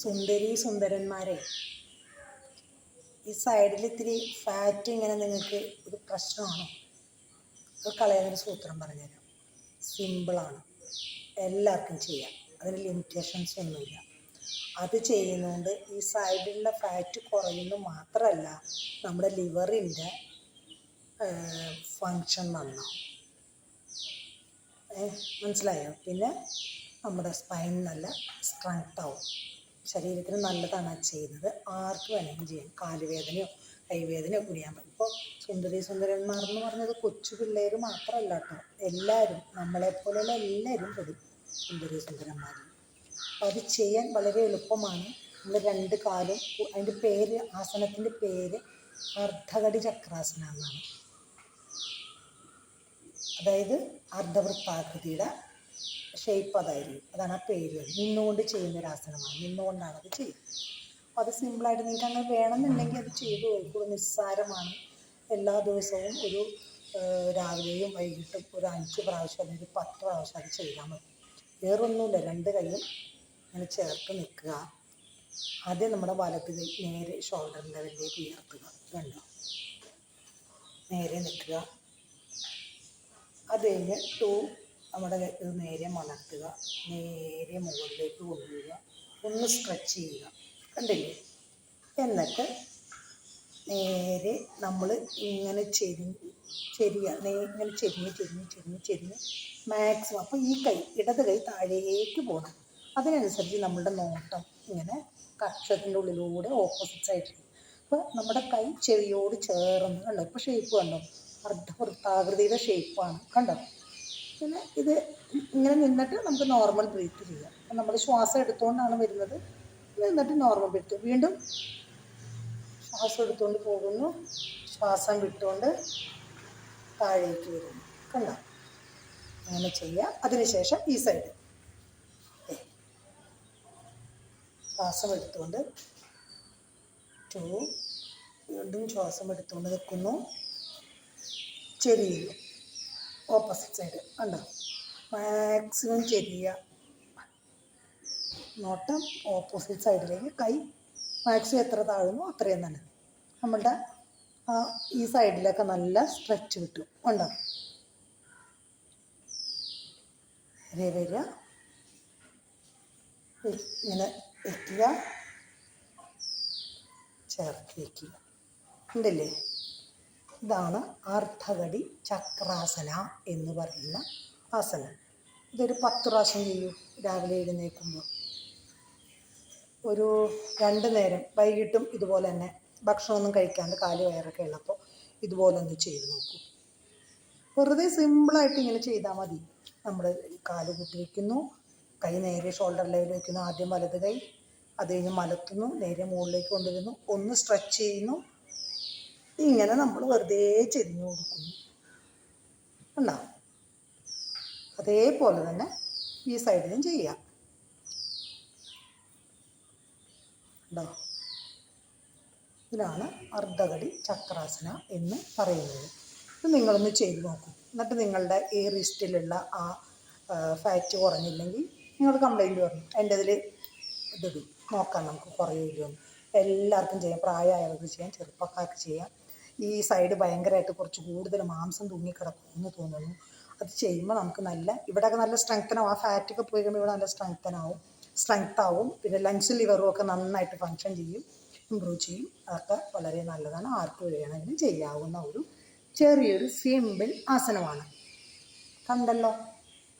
സുന്ദരി സുന്ദരന്മാരെ ഈ സൈഡിൽ ഇത്തിരി ഫാറ്റ് ഇങ്ങനെ നിങ്ങൾക്ക് ഒരു പ്രശ്നമാണ്. ഒരു കളയാനൊരു സൂത്രം പറഞ്ഞുതരാം. സിമ്പിളാണ് എല്ലാവർക്കും ചെയ്യാം. അതിന് ലിമിറ്റേഷൻസ് ഒന്നുമില്ല. അത് ചെയ്യുന്നതുകൊണ്ട് ഈ സൈഡിലുള്ള ഫാറ്റ് കുറയുന്നു മാത്രമല്ല നമ്മുടെ ലിവറിന്റെ ഫങ്ഷൻ നന്നാവും മനസ്സിലായോ? പിന്നെ നമ്മുടെ സ്പൈൻ നല്ല സ്ട്രെങ്ത് ആവും. ശരീരത്തിന് നല്ലതാണ് അത് ചെയ്യുന്നത്. ആർക്ക് വേണമെങ്കിലും ചെയ്യാം. കാലുവേദനയോ കൈവേദനയോ കുടിയാൻ പറ്റും. ഇപ്പോൾ സുന്ദരി സുന്ദരന്മാർ എന്ന് പറഞ്ഞത് കൊച്ചു പിള്ളേർ മാത്രമല്ല കേട്ടോ. എല്ലാവരും നമ്മളെപ്പോലെയുള്ള എല്ലാവരും പെടും സുന്ദരി സുന്ദരന്മാരിൽ. അപ്പോൾ അത് ചെയ്യാൻ വളരെ എളുപ്പമാണ്. നമ്മൾ രണ്ട് കാലും അതിന്റെ പേര് ആസനത്തിന്റെ പേര് അർദ്ധകടി ചക്രാസന എന്നാണ് അതായത് അർദ്ധവൃത്താകൃതിയുടെ ഷേപ്പ് അതായിരിക്കും. അതാണ് ആ പേര്. നിന്നുകൊണ്ട് ചെയ്യുന്ന ഒരു ആസനമാണ്. നിന്നുകൊണ്ടാണ് അത് ചെയ്യുന്നത്. അപ്പോൾ അത് സിമ്പിളായിട്ട് നിങ്ങൾക്ക് അങ്ങനെ വേണമെന്നുണ്ടെങ്കിൽ അത് ചെയ്തു നോക്കൂ. നിസ്സാരമാണ്. എല്ലാ ദിവസവും ഒരു രാവിലെയും വൈകിട്ടും ഒരു അഞ്ച് പ്രാവശ്യം അല്ലെങ്കിൽ പത്ത് പ്രാവശ്യം അത് ചെയ്താൽ മതി. വേറൊന്നുമില്ല. രണ്ട് കൈയും ഇങ്ങനെ ചേർത്ത് നിൽക്കുക. ആദ്യം നമ്മുടെ വലത്ത് കൈ നേരെ ഷോൾഡർ ലെവലിലേക്ക് ഉയർത്തുക. കണ്ടോ? നേരെ നിൽക്കുക. അത് കഴിഞ്ഞ് ടു നമ്മുടെ ഇത് നേരെ മണക്കുക നേരെ മുകളിലേക്ക് കൊണ്ടുവരിക. ഒന്ന് സ്ട്രെച്ച് ചെയ്യുക. കണ്ടില്ലേ? എന്നിട്ട് നേരെ നമ്മൾ ഇങ്ങനെ ചെരിഞ്ഞ് ചെരിയ ഇങ്ങനെ ചെരിഞ്ഞ് ചെരിഞ്ഞ് ചെരിഞ്ഞ് ചെരിഞ്ഞ് മാക്സിമം അപ്പോൾ ഈ കൈ ഇടത് കൈ താഴേക്ക് പോകണം അതിനനുസരിച്ച് നമ്മളുടെ നോട്ടം ഇങ്ങനെ കക്ഷത്തിന്റെ ഉള്ളിലൂടെ ഓപ്പോസിറ്റ് സൈഡിൽ അപ്പോൾ നമ്മുടെ കൈ ചെവിയോട് ചേർന്ന് കണ്ടോ? ഇപ്പോൾ ഷേപ്പ് കണ്ടോ? അർദ്ധവൃത്താകൃതിയുടെ ഷേപ്പാണ് കണ്ടോ? പിന്നെ ഇത് ഇങ്ങനെ നിന്നിട്ട് നമുക്ക് നോർമൽ ബ്രീത്ത് ചെയ്യാം. നമ്മൾ ശ്വാസം എടുത്തുകൊണ്ടാണ് വരുന്നത്. നിന്നിട്ട് നോർമൽ ബ്രീത്ത് വീണ്ടും ശ്വാസം എടുത്തുകൊണ്ട് പോകുന്നു. ശ്വാസം വിട്ടുകൊണ്ട് താഴേക്ക് വരുന്നു. കണ്ടോ? അങ്ങനെ ചെയ്യാം. അതിനുശേഷം ഈ സൈഡ് ശ്വാസം എടുത്തുകൊണ്ട് ടു വീണ്ടും ശ്വാസം എടുത്തുകൊണ്ട് നിൽക്കുന്നു. ചെരിയുക ഓപ്പോസിറ്റ് സൈഡ് കണ്ടോ? മാക്സിമം ചെരിയുക നോട്ടം ഓപ്പോസിറ്റ് സൈഡിലേക്ക് കൈ മാക്സിമം എത്ര താഴുന്നു അത്രയും തന്നെ. നമ്മളുടെ ഈ സൈഡിലൊക്കെ നല്ല സ്ട്രെച്ച് കിട്ടും. ഉണ്ടോ നേരെ വരിക ഇങ്ങനെ വയ്ക്കുക ചേർത്ത് വയ്ക്കുക ഉണ്ടല്ലേ? ഇതാണ് അർദ്ധകടി ചക്രാസന എന്ന് പറയുന്ന ആസനം. ഇതൊരു പത്ത് പ്രാവശ്യം ചെയ്യൂ രാവിലെ എഴുന്നേൽക്കുമ്പോൾ. ഒരു രണ്ട് നേരം വൈകിട്ടും ഇതുപോലെ തന്നെ ഭക്ഷണമൊന്നും കഴിക്കാണ്ട് കാൽ വയറൊക്കെ ഉള്ളപ്പോൾ ഇതുപോലെ ഒന്ന് ചെയ്ത് നോക്കൂ. വെറുതെ സിമ്പിളായിട്ട് ഇങ്ങനെ ചെയ്താൽ മതി. നമ്മൾ കാൽ കൂട്ടി വയ്ക്കുന്നു കൈ നേരെ ഷോൾഡർ ലെവലിൽ വയ്ക്കുന്നു ആദ്യം വലത് കൈ അത് കഴിഞ്ഞ് മലത്തുന്നു നേരെ മുകളിലേക്ക് കൊണ്ടുവരുന്നു ഒന്ന് സ്ട്രെച്ച് ചെയ്യുന്നു ഇങ്ങനെ നമ്മൾ വെറുതെ ചെരിഞ്ഞു കൊടുക്കുന്നു ഉണ്ടാവും അതേപോലെ തന്നെ ഈ സൈഡിലും ചെയ്യാം. ഉണ്ടോ ഇതിനാണ് അർദ്ധകടി ചക്രാസന എന്ന് പറയുന്നത്. ഇത് നിങ്ങളൊന്ന് ചെയ്ത് നോക്കൂ. എന്നിട്ട് നിങ്ങളുടെ ഈ റിസ്റ്റിലുള്ള ആ ഫാറ്റ് കുറഞ്ഞില്ലെങ്കിൽ നിങ്ങൾ കംപ്ലൈന്റ് പറഞ്ഞു എന്റെ ഇതിൽ ഇതിടും നോക്കാം നമുക്ക് കുറയില്ലോ എല്ലാവർക്കും ചെയ്യാം. പ്രായമായവർക്ക് ചെയ്യാം. ചെറുപ്പക്കാർക്ക് ചെയ്യാം. ഈ സൈഡ് ഭയങ്കരമായിട്ട് കുറച്ച് കൂടുതൽ മാംസം തൂങ്ങിക്കിടക്കുമെന്ന് തോന്നുന്നു. അത് ചെയ്യുമ്പോൾ നമുക്ക് നല്ല ഇവിടെയൊക്കെ നല്ല സ്ട്രെങ്തനാവും ആ ഫാറ്റൊക്കെ പോയി കഴിയുമ്പോൾ ഇവിടെ നല്ല സ്ട്രെങ്തനാവും സ്ട്രെങ്ത് ആവും. പിന്നെ ലങ്സ് ലിവറും ഒക്കെ നന്നായിട്ട് ഫങ്ഷൻ ചെയ്യും. ഇമ്പ്രൂവ് ചെയ്യും. അതൊക്കെ വളരെ നല്ലതാണ്. ആർക്ക് വേണമെങ്കിലും ചെയ്യാവുന്ന ഒരു ചെറിയൊരു സിമ്പിൾ ആസനമാണ്. കണ്ടല്ലോ?